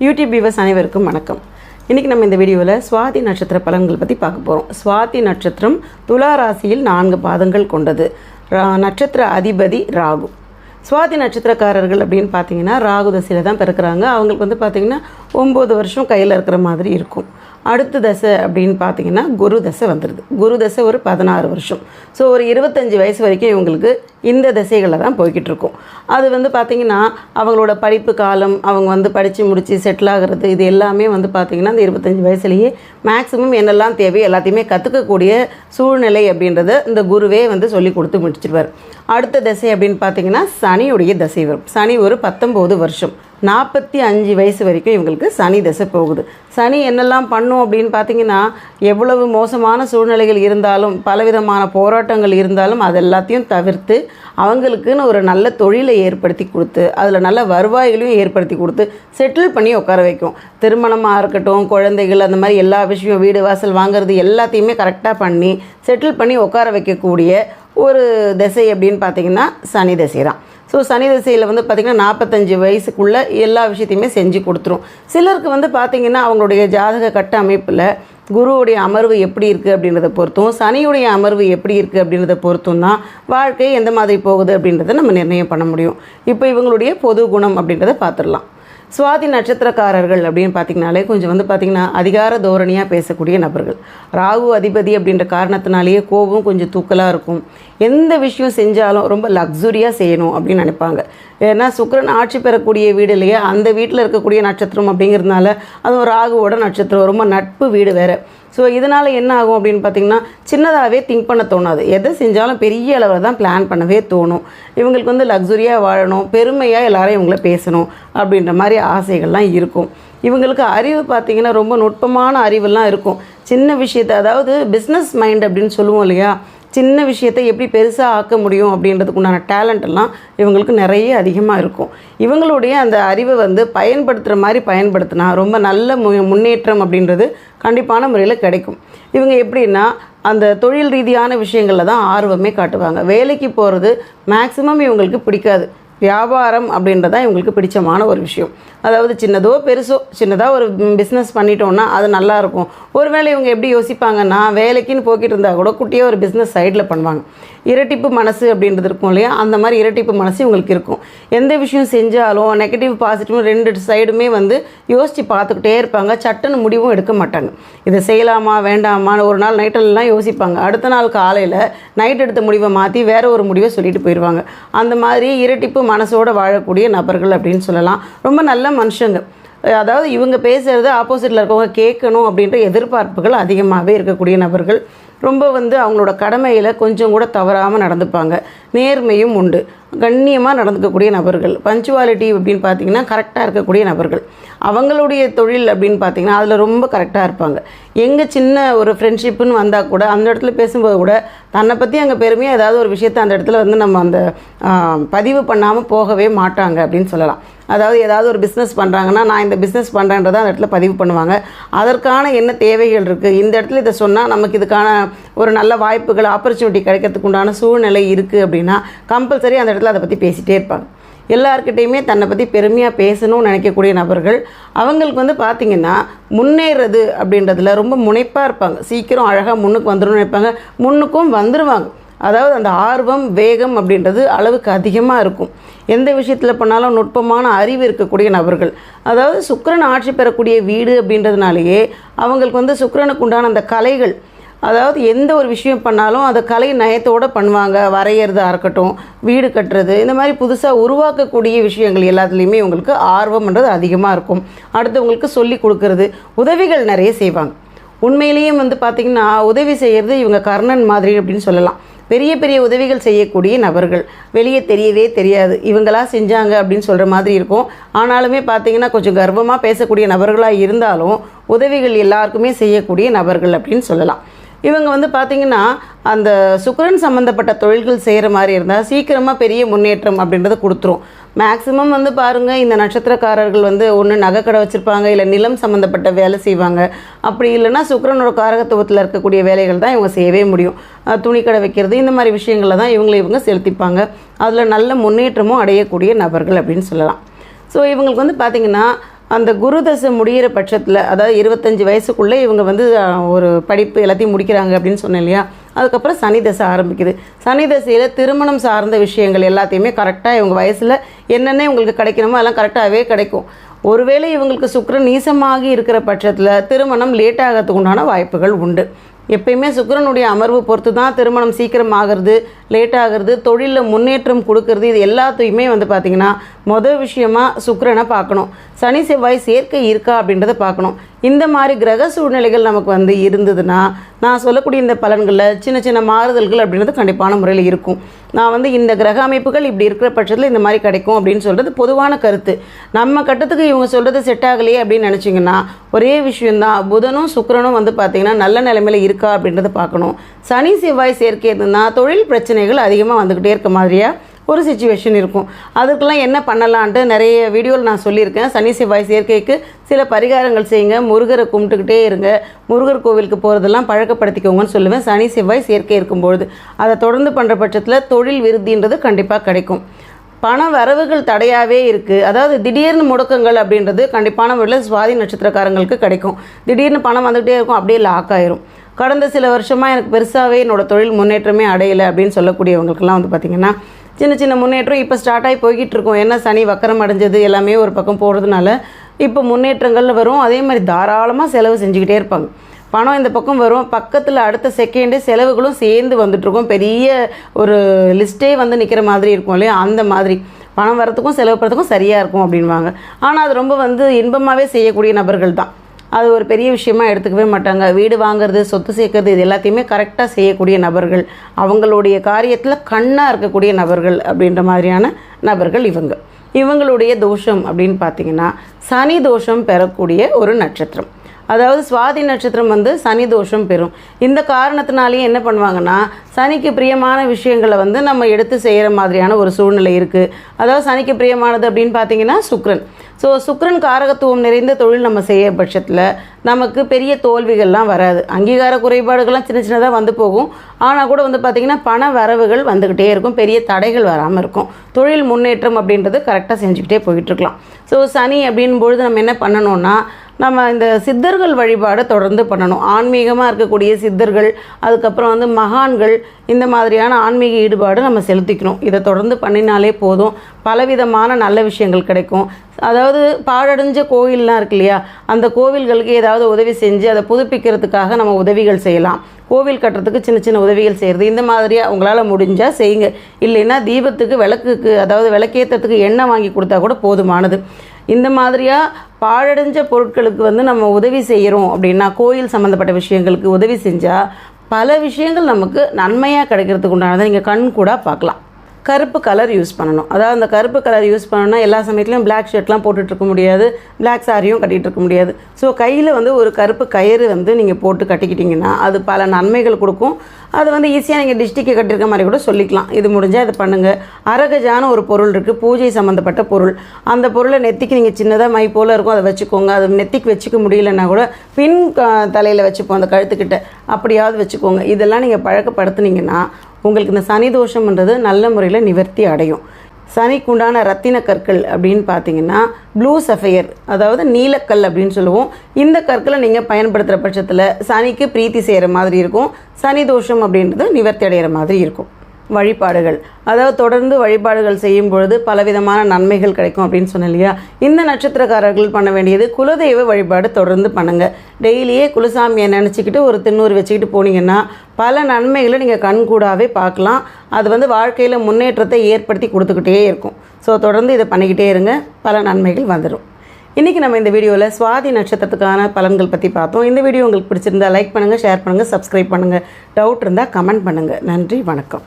YouTube viewers அனைவருக்கும் வணக்கம். இன்றைக்கி நம்ம இந்த வீடியோவில் சுவாதி நட்சத்திர பலன்கள் பற்றி பார்க்க போகிறோம் சுவாதி நட்சத்திரம் துலா ராசியில் நான்கு பாதங்கள் கொண்டது. ரா- நட்சத்திர அதிபதி ராகு. சுவாதி நட்சத்திரக்காரர்கள் அப்படின்னு பார்த்தீங்கன்னா ராகு தசையில் தான் பிறக்கிறாங்க. அவங்களுக்கு வந்து பார்த்திங்கன்னா ஒம்பது வருஷம் கையில் இருக்கிற மாதிரி இருக்கும். அடுத்த தசை அப்படின்னு பார்த்தீங்கன்னா குரு தசை வந்துடுது குரு தசை ஒரு பதினாறு வருஷம். ஸோ ஒரு இருபத்தஞ்சி வயசு வரைக்கும் இவங்களுக்கு இந்த திசைகளில் தான் போய்கிட்டு இருக்கும் அது வந்து பார்த்திங்கன்னா அவங்களோட படிப்பு காலம் அவங்க வந்து படித்து முடித்து செட்டில் ஆகிறது இது எல்லாமே வந்து பார்த்திங்கன்னா இந்த இருபத்தஞ்சி வயசுலேயே மேக்ஸிமம் என்னெல்லாம் தேவை எல்லாத்தையுமே கற்றுக்கக்கூடிய சூழ்நிலை அப்படின்றத இந்த குருவே வந்து சொல்லி கொடுத்து முடிச்சிருவார். அடுத்த திசை அப்படின்னு பார்த்தீங்கன்னா சனியுடைய திசை வரும். சனி ஒரு பத்தொம்போது வருஷம். நாற்பத்தி அஞ்சு வயசு வரைக்கும் இவங்களுக்கு சனி திசை போகுது. சனி என்னெல்லாம் பண்ணும் அப்படின்னு பார்த்தீங்கன்னா எவ்வளவு மோசமான சூழ்நிலைகள் இருந்தாலும் பலவிதமான போராட்டங்கள் இருந்தாலும் அது எல்லாத்தையும் தவிர்த்து அவங்களுக்குன்னு ஒரு நல்ல தொழிலை ஏற்படுத்தி கொடுத்து அதில் நல்ல வருவாய்களையும் ஏற்படுத்தி கொடுத்து செட்டில் பண்ணி உட்கார வைக்கும். திருமணமாக இருக்கட்டும் குழந்தைகள் அந்த மாதிரி எல்லா விஷயம் வீடு வாசல் வாங்குறது எல்லாத்தையுமே கரெக்டாக பண்ணி செட்டில் பண்ணி உட்கார வைக்கக்கூடிய ஒரு திசை அப்படின்னு பார்த்தீங்கன்னா சனி திசை தான் ஸோ சனி திசையில் வந்து பார்த்திங்கன்னா நாற்பத்தஞ்சு வயசுக்குள்ளே எல்லா விஷயத்தையுமே செஞ்சு கொடுத்துரும். சிலருக்கு வந்து பார்த்திங்கன்னா அவங்களுடைய ஜாதக கட்ட அமைப்பில் குருவுடைய அமர்வு எப்படி இருக்குது அப்படின்றத பொறுத்தும் சனியுடைய அமர்வு எப்படி இருக்குது அப்படின்றத பொறுத்தும் தான் வாழ்க்கை எந்த மாதிரி போகுது அப்படின்றத நம்ம நிர்ணயம் பண்ண முடியும். இப்போ இவங்களுடைய பொது குணம் அப்படின்றத பார்த்துடலாம். சுவாதி நட்சத்திரக்காரர்கள் அப்படின்னு பார்த்தீங்கனாலே கொஞ்சம் வந்து பார்த்திங்கன்னா அதிகார தோரணியாக பேசக்கூடிய நபர்கள். ராகு அதிபதி அப்படின்ற காரணத்தினாலேயே கோபம் கொஞ்சம் தூக்கலாக இருக்கும். எந்த விஷயம் செஞ்சாலும் ரொம்ப லக்ஸுரியாக செய்யணும் அப்படின்னு நினைப்பாங்க. ஏன்னா சுக்கரன் ஆட்சி பெறக்கூடிய வீடு இல்லையா? அந்த வீட்டில் இருக்கக்கூடிய நட்சத்திரம் அப்படிங்கிறதுனால அதுவும் ராகுவோட நட்சத்திரம். ரொம்ப நட்பு வீடு வேறு. ஸோ இதனால் என்ன ஆகும் அப்படின்னு பார்த்தீங்கன்னா சின்னதாகவே திங்க் பண்ண தோணாது. எதை செஞ்சாலும் பெரிய அளவில் தான் பிளான் பண்ணவே தோணும். இவங்களுக்கு வந்து லக்ஸுரியாக வாழணும். பெருமையாக எல்லாரும் இவங்கள பேசணும். அப்படின்ற மாதிரி ஆசைகள்லாம் இருக்கும். இவங்களுக்கு அறிவு பார்த்திங்கன்னா ரொம்ப நுட்பமான அறிவெல்லாம் இருக்கும். சின்ன விஷயத்தை அதாவது பிஸ்னஸ் மைண்ட் அப்படின்னு சொல்லுவோம் இல்லையா? சின்ன விஷயத்தை எப்படி பெருசாக ஆக்க முடியும் அப்படின்றதுக்கு உண்டான டேலண்ட் எல்லாம் இவங்களுக்கு நிறைய அதிகமாக இருக்கும். இவங்களுடைய அந்த அறிவை வந்து பயன்படுத்துகிற மாதிரி பயன்படுத்தினா ரொம்ப நல்ல மு முன்னேற்றம் அப்படின்றது கண்டிப்பான முறையில் கிடைக்கும். இவங்க எப்படின்னா அந்த தொழில் ரீதியான விஷயங்களில் தான் ஆர்வமே காட்டுவாங்க. வேலைக்கு போகிறது மேக்ஸிமம் இவங்களுக்கு பிடிக்காது. வியாபாரம் அப்படின்றது தான் இவங்களுக்கு பிடிச்சமான ஒரு விஷயம். அதாவது சின்னதோ பெருசோ சின்னதாக ஒரு பிஸ்னஸ் பண்ணிட்டோம்னா அது நல்லாயிருக்கும். ஒருவேளை இவங்க எப்படி யோசிப்பாங்கன்னா வேலைக்குன்னு போய்கிட்டு இருந்தால் கூட குட்டியாக ஒரு பிஸ்னஸ் சைடில் பண்ணுவாங்க. இரட்டிப்பு மனசு அப்படின்றது இருக்கும் இல்லையா? அந்த மாதிரி இரட்டிப்பு மனசு இவங்களுக்கு இருக்கும். எந்த விஷயம் செஞ்சாலும் நெகட்டிவ் பாசிட்டிவ் ரெண்டு சைடுமே வந்து யோசித்து பார்த்துக்கிட்டே இருப்பாங்க. சட்டுன்னு முடிவும் எடுக்க மாட்டாங்க. இதை செய்யலாமா வேண்டாமான்னு ஒரு நாள் நைட்டெல்லாம் யோசிப்பாங்க. அடுத்த நாள் காலையில் நைட் எடுத்த முடிவை மாற்றி வேற ஒரு முடிவை சொல்லிட்டு போயிடுவாங்க அந்த மாதிரி இரட்டிப்பு மனசோட வாழக்கூடிய நபர்கள் அப்படின்னு சொல்லலாம். ரொம்ப நல்ல மனுஷங்க. அதாவது இவங்க பேசுகிறது ஆப்போசிட்டில் இருக்கவங்க கேட்கணும் அப்படின்ற எதிர்பார்ப்புகள் அதிகமாகவே இருக்கக்கூடிய நபர்கள். ரொம்ப வந்து அவங்களோட கடமையில் கொஞ்சம் கூட தவறாமல் நடந்துப்பாங்க. நேர்மையும் உண்டு. கண்ணியமாக நடந்துக்கக்கூடிய நபர்கள். பஞ்சுவாலிட்டி அப்படின்னு பார்த்தீங்கன்னா கரெக்டாக இருக்கக்கூடிய நபர்கள். அவங்களுடைய தொழில் அப்படின்னு பார்த்தீங்கன்னா அதில் ரொம்ப கரெக்டாக இருப்பாங்க. எங்கே சின்ன ஒரு ஃப்ரெண்ட்ஷிப்புன்னு வந்தால் கூட அந்த இடத்துல பேசும்போது கூட தன்னை பற்றி அங்கே பெருமையாக ஏதாவது ஒரு விஷயத்தை அந்த இடத்துல வந்து நம்ம அந்த பதிவு பண்ணாமல் போகவே மாட்டாங்க அப்படின்னு சொல்லலாம். அதாவது ஏதாவது ஒரு பிஸ்னஸ் பண்ணுறாங்கன்னா நான் இந்த பிஸ்னஸ் பண்ணுறேன்றதை அந்த இடத்துல பதிவு பண்ணுவாங்க. அதற்கான என்ன தேவைகள் இருக்குது இந்த இடத்துல இதை சொன்னால் நமக்கு இதுக்கான ஒரு நல்ல வாய்ப்புகள் ஆப்பர்ச்சுனிட்டி கிடைக்கிறதுக்கு உண்டான சூழ்நிலை இருக்குது அப்படின்னா கம்பல்சரி அந்த இடத்துல அதை பற்றி பேசிகிட்டே இருப்பாங்க. எல்லார்கிட்டேயுமே தன்னை பற்றி பெருமையாக பேசணும்னு நினைக்கக்கூடிய நபர்கள் அவங்களுக்கு வந்து பார்த்திங்கன்னா முன்னேறது அப்படின்றதுல ரொம்ப முனைப்பாக இருப்பாங்க. சீக்கிரம் அழகாக முன்னுக்கு வந்துடணும்னு நினைப்பாங்க. முன்னுக்கும் வந்துடுவாங்க அதாவது அந்த ஆர்வம் வேகம் அப்படின்றது அளவுக்கு அதிகமாக இருக்கும். எந்த விஷயத்தில் பண்ணாலும் நுட்பமான அறிவு இருக்கக்கூடிய நபர்கள். அதாவது சுக்கரன் ஆட்சி பெறக்கூடிய வீடு அப்படின்றதுனாலேயே அவங்களுக்கு வந்து சுக்கரனுக்கு உண்டான அந்த கலைகள் அதாவது எந்த ஒரு விஷயம் பண்ணாலும் அதை கலை நயத்தோடு பண்ணுவாங்க. வரைகிறதா இருக்கட்டும் வீடு கட்டுறது இந்த மாதிரி புதுசாக உருவாக்கக்கூடிய விஷயங்கள் எல்லாத்துலேயுமே உங்களுக்கு ஆர்வம்ன்றது அதிகமாக இருக்கும். அடுத்தவங்களுக்கு சொல்லி கொடுக்கறது உதவிகள் நிறைய செய்வாங்க. உண்மையிலேயும் வந்து பார்த்திங்கன்னா உதவி செய்கிறது இவங்க கர்ணன் மாதிரி அப்படின்னு சொல்லலாம். பெரிய பெரிய உதவிகள் செய்யக்கூடிய நபர்கள். வெளியே தெரியவே தெரியாது. இவங்களா செஞ்சாங்க அப்படின்னு சொல்கிற மாதிரி இருக்கும். ஆனாலுமே பார்த்தீங்கன்னா கொஞ்சம் கர்வமாக பேசக்கூடிய நபர்களாக இருந்தாலும் உதவிகள் எல்லாருக்குமே செய்யக்கூடிய நபர்கள் அப்படின்னு சொல்லலாம். இவங்க வந்து பார்த்திங்கன்னா அந்த சுக்கரன் சம்மந்தப்பட்ட தொழில்கள் செய்கிற மாதிரி இருந்தால் சீக்கிரமாக பெரிய முன்னேற்றம் அப்படின்றத கொடுத்துரும். மேக்ஸிமம் வந்து பாருங்கள் இந்த நட்சத்திரக்காரர்கள் வந்து ஒன்று நகைக்கடை வச்சுருப்பாங்க இல்லை நிலம் சம்மந்தப்பட்ட வேலை செய்வாங்க. அப்படி இல்லைன்னா சுக்கரனோட காரகத்துவத்தில் இருக்கக்கூடிய வேலைகள் தான் இவங்க செய்யவே முடியும். துணிக்கடை வைக்கிறது இந்த மாதிரி விஷயங்களில் தான் இவங்களை இவங்க செலுத்திப்பாங்க. அதில் நல்ல முன்னேற்றமும் அடையக்கூடிய நபர்கள் அப்படின்னு சொல்லலாம். ஸோ இவங்களுக்கு வந்து பார்த்திங்கன்னா அந்த குரு தசை முடிகிற பட்சத்தில் அதாவது இருபத்தஞ்சி வயசுக்குள்ளே இவங்க வந்து ஒரு படிப்பு எல்லாத்தையும் முடிக்கிறாங்க அப்படின்னு சொன்னேன் இல்லையா? அதுக்கப்புறம் சனி தசை ஆரம்பிக்குது. சனி தசையில் திருமணம் சார்ந்த விஷயங்கள் எல்லாத்தையுமே கரெக்டாக இவங்க வயசில் என்னென்ன இவங்களுக்கு கிடைக்கணுமோ அதெல்லாம் கரெக்டாகவே கிடைக்கும். ஒருவேளை இவங்களுக்கு சுக்கரன் நீசமாகி இருக்கிற பட்சத்தில் திருமணம் லேட் ஆகிறதுக்கு உண்டான வாய்ப்புகள் உண்டு. எப்பயுமே சுக்கரனுடைய அமர்வு பொறுத்து தான் திருமணம் சீக்கிரம் ஆகிறது. லேட் ஆகிறது தொழிலில் முன்னேற்றம் கொடுக்கறது இது எல்லாத்தையுமே வந்து பார்த்திங்கன்னா மொதல் விஷயமா சுக்கரனை பார்க்கணும் சனி செவ்வாய் சேர்க்கை இருக்கா அப்படின்றத பார்க்கணும் இந்த மாதிரி கிரக சூழ்நிலைகள் நமக்கு வந்து இருந்ததுன்னா நான் சொல்லக்கூடிய இந்த பலன்களில் சின்ன சின்ன மாறுதல்கள் அப்படின்றது கண்டிப்பான முறையில் இருக்கும். நான் வந்து இந்த கிரக அமைப்புகள் இப்படி இருக்கிற பட்சத்தில் இந்த மாதிரி கிடைக்கும் அப்படின்னு சொல்கிறது பொதுவான கருத்து. நம்ம கட்டத்துக்கு இவங்க சொல்கிறது செட் ஆகலையே அப்படின்னு நினச்சிங்கன்னா ஒரே விஷயந்தான் புதனும் சுக்கரனும் வந்து பார்த்திங்கன்னா நல்ல நிலைமையில் இருக்கா அப்படின்றத பார்க்கணும் சனி செவ்வாய் சேர்க்கை இருந்ததுன்னா தொழில் பிரச்சனை பிரச்சனைகள் அதிகமாக வந்துக்கிட்டே இருக்க மாதிரியா? ஒரு சுச்சுவேஷன் இருக்கும். அதுக்கெல்லாம் என்ன பண்ணலான்ட்டு நிறைய வீடியோவில் நான் சொல்லியிருக்கேன். சனி செவ்வாய் சேர்க்கைக்கு சில பரிகாரங்கள் செய்யுங்க. முருகரை கும்பிட்டுக்கிட்டே இருங்க. முருகர் கோவிலுக்கு போகிறதெல்லாம் பழக்கப்படுத்திக்கோங்கன்னு சொல்லுவேன். சனி செவ்வாய் சேர்க்கை இருக்கும்பொழுது அதை தொடர்ந்து பண்ணுற பட்சத்தில் தொழில் விருத்தின்றது கண்டிப்பாக கிடைக்கும். பண வரவுகள் தடையாகவே இருக்குது அதாவது திடீர்னு முடக்கங்கள் அப்படின்றது கண்டிப்பான முறையில் சுவாதி நட்சத்திரக்காரங்களுக்கு கிடைக்கும். திடீர்னு பணம் வந்துகிட்டே இருக்கும். அப்படியே லாக் ஆயிரும். கடந்த சில வருஷமாக எனக்கு பெருசாகவே என்னோட தொழில் முன்னேற்றமே அடையலை அப்படின்னு சொல்லக்கூடியவங்களுக்கெல்லாம் வந்து பார்த்திங்கன்னா சின்ன சின்ன முன்னேற்றம் இப்போ ஸ்டார்ட் ஆகி போய்கிட்டு இருக்கோம். என்ன சனி வக்கரம் அடைஞ்சது எல்லாமே ஒரு பக்கம் போகிறதுனால இப்போ முன்னேற்றங்கள் வரும். அதே மாதிரி தாராளமாக செலவு செஞ்சுக்கிட்டே இருப்பாங்க. பணம் இந்த பக்கம் வரும். பக்கத்தில் அடுத்த செகண்டே செலவுகளும் சேர்ந்து வந்துட்டுருக்கும் பெரிய ஒரு லிஸ்ட்டே வந்து நிற்கிற மாதிரி இருக்கும் இல்லையா? அந்த மாதிரி. பணம் வரத்துக்கும் செலவு பண்ணுறதுக்கும் சரியாக இருக்கும் அப்படின்வாங்க ஆனால் அது ரொம்ப வந்து இன்பமாகவே செய்யக்கூடிய நபர்கள் தான். அது ஒரு பெரிய விஷயமா எடுத்துக்கவே மாட்டாங்க. வீடு வாங்குறது சொத்து சேர்க்கறது இது எல்லாத்தையுமே கரெக்டாக செய்யக்கூடிய நபர்கள். அவங்களுடைய காரியத்தில் கண்ணாக இருக்கக்கூடிய நபர்கள் அப்படின்ற மாதிரியான நபர்கள் இவங்க. இவங்களுடைய தோஷம் அப்படின்னு பார்த்தீங்கன்னா சனி தோஷம் பெறக்கூடிய ஒரு நட்சத்திரம். அதாவது சுவாதி நட்சத்திரம் வந்து சனி தோஷம் பெறும். இந்த காரணத்தினாலேயே என்ன பண்ணுவாங்கன்னா சனிக்கு பிரியமான விஷயங்களை வந்து நம்ம எடுத்து செய்கிற மாதிரியான ஒரு சூழ்நிலை இருக்குது அதாவது சனிக்கு பிரியமானது அப்படின்னு பார்த்தீங்கன்னா சுக்ரன். ஸோ சுக்ரன் காரகத்துவம் நிறைந்த தொழில் நம்ம செய்ய பட்சத்தில் நமக்கு பெரிய தோல்விகள்லாம் வராது. அங்கீகார குறைபாடுகள்லாம் சின்ன சின்னதாக வந்து போகும். ஆனால் கூட வந்து பார்த்திங்கன்னா பண வரவுகள் வந்துக்கிட்டே இருக்கும். பெரிய தடைகள் வராமல் இருக்கும். தொழில் முன்னேற்றம் அப்படின்றது கரெக்டாக செஞ்சுக்கிட்டே போயிட்டுருக்கலாம் ஸோ சனி அப்படின் பொழுது நம்ம என்ன பண்ணணும்னா நம்ம இந்த சித்தர்கள் வழிபாடை தொடர்ந்து பண்ணணும். ஆன்மீகமாக இருக்கக்கூடிய சித்தர்கள் அதுக்கப்புறம் வந்து மகான்கள் இந்த மாதிரியான ஆன்மீக ஈடுபாடு நம்ம செலுத்திக்கணும். இதை தொடர்ந்து பண்ணினாலே போதும். பலவிதமான நல்ல விஷயங்கள் கிடைக்கும். அதாவது பாழடைஞ்ச கோயில்லாம் இருக்கு இல்லையா? அந்த கோவில்களுக்கு ஏதாவது உதவி செஞ்சு அதை புதுப்பிக்கிறதுக்காக நம்ம உதவிகள் செய்யலாம். கோவில் கட்டுறதுக்கு சின்ன சின்ன உதவிகள் செய்கிறது இந்த மாதிரியாக உங்களால் முடிஞ்சால் செய்யுங்க. இல்லைன்னா தீபத்துக்கு விளக்குக்கு அதாவது விளக்கேற்றத்துக்கு எண்ணெய் வாங்கி கொடுத்தா கூட போதுமானது. இந்த மாதிரியாக பாழடைஞ்ச பொருட்களுக்கு வந்து நம்ம உதவி செய்கிறோம் அப்படின்னா கோயில் சம்மந்தப்பட்ட விஷயங்களுக்கு உதவி செஞ்சால் பல விஷயங்கள் நமக்கு நன்மையாக கிடைக்கிறதுக்கு உண்டானதை நீங்கள் கண் கூட பார்க்கலாம். கருப்பு கலர் யூஸ் பண்ணணும். அதாவது அந்த கருப்பு கலர் யூஸ் பண்ணணும்னா எல்லா சமயத்துலையும் பிளாக் ஷர்ட்லாம் போட்டுட்டு இருக்க முடியாது. பிளாக் சாரியும் கட்டிகிட்டு இருக்க முடியாது. ஸோ கையில் வந்து ஒரு கருப்பு கயிறு வந்து நீங்கள் போட்டு கட்டிக்கிட்டிங்கன்னா அது பல நன்மைகள் கொடுக்கும். அது வந்து ஈஸியாக நீங்கள் டிஸ்ட்ரிக்டை கட்டியிருக்க மாதிரி கூட சொல்லிக்கலாம். இது முடிஞ்சால் இது பண்ணுங்கள் அரகஜான ஒரு பொருள் இருக்குது பூஜை சம்மந்தப்பட்ட பொருள். அந்த பொருளை நெத்திக்கு நீங்கள் சின்னதாக மை போல் இருக்கும். அதை வச்சுக்கோங்க. அது நெத்திக்கு வச்சுக்க முடியலன்னா கூட பின் தலையில் வச்சுப்போம் அந்த கழுத்துக்கிட்ட. அப்படியாவது வச்சுக்கோங்க. இதெல்லாம் நீங்கள் பழக்கப்படுத்துனீங்கன்னா உங்களுக்கு இந்த சனி தோஷம்ன்றது நல்ல முறையில் நிவர்த்தி அடையும். சனிக்குண்டான ரத்தின கற்கள் அப்படின்னு பார்த்தீங்கன்னா ப்ளூ சஃபையர் அதாவது நீலக்கல் அப்படின்னு சொல்லுவோம். இந்த கற்களை நீங்கள் பயன்படுத்துகிற பட்சத்தில் சனிக்கு பிரீத்தி செய்கிற மாதிரி இருக்கும். சனி தோஷம் அப்படின்றது நிவர்த்தி அடைகிற மாதிரி இருக்கும். வழிபாடுகள். அதாவது தொடர்ந்து வழிபாடுகள் செய்யும் பொழுது பலவிதமான நன்மைகள் கிடைக்கும் அப்படின்னு சொன்னேன் இல்லையா? இந்த நட்சத்திரக்காரர்கள் பண்ண வேண்டியது குலதெய்வ வழிபாடு தொடர்ந்து பண்ணுங்கள் டெய்லியே குலசாமியை நினச்சிக்கிட்டு ஒரு திண்ணூறு வச்சுக்கிட்டு போனீங்கன்னா பல நன்மைகளை நீங்கள் கண்கூடாவே பார்க்கலாம். அது வந்து வாழ்க்கையில் முன்னேற்றத்தை ஏற்படுத்தி கொடுத்துக்கிட்டே இருக்கும். ஸோ தொடர்ந்து இதை பண்ணிக்கிட்டே இருங்க. பல நன்மைகள் வந்துடும் இன்றைக்கி நம்ம இந்த வீடியோவில் சுவாதி நட்சத்திரத்துக்கான பலன்கள் பற்றி பார்த்தோம். இந்த வீடியோ உங்களுக்கு பிடிச்சிருந்தா லைக் பண்ணுங்கள் ஷேர் பண்ணுங்கள் சப்ஸ்கிரைப் பண்ணுங்கள் டவுட் இருந்தால் கமெண்ட் பண்ணுங்கள் நன்றி வணக்கம்.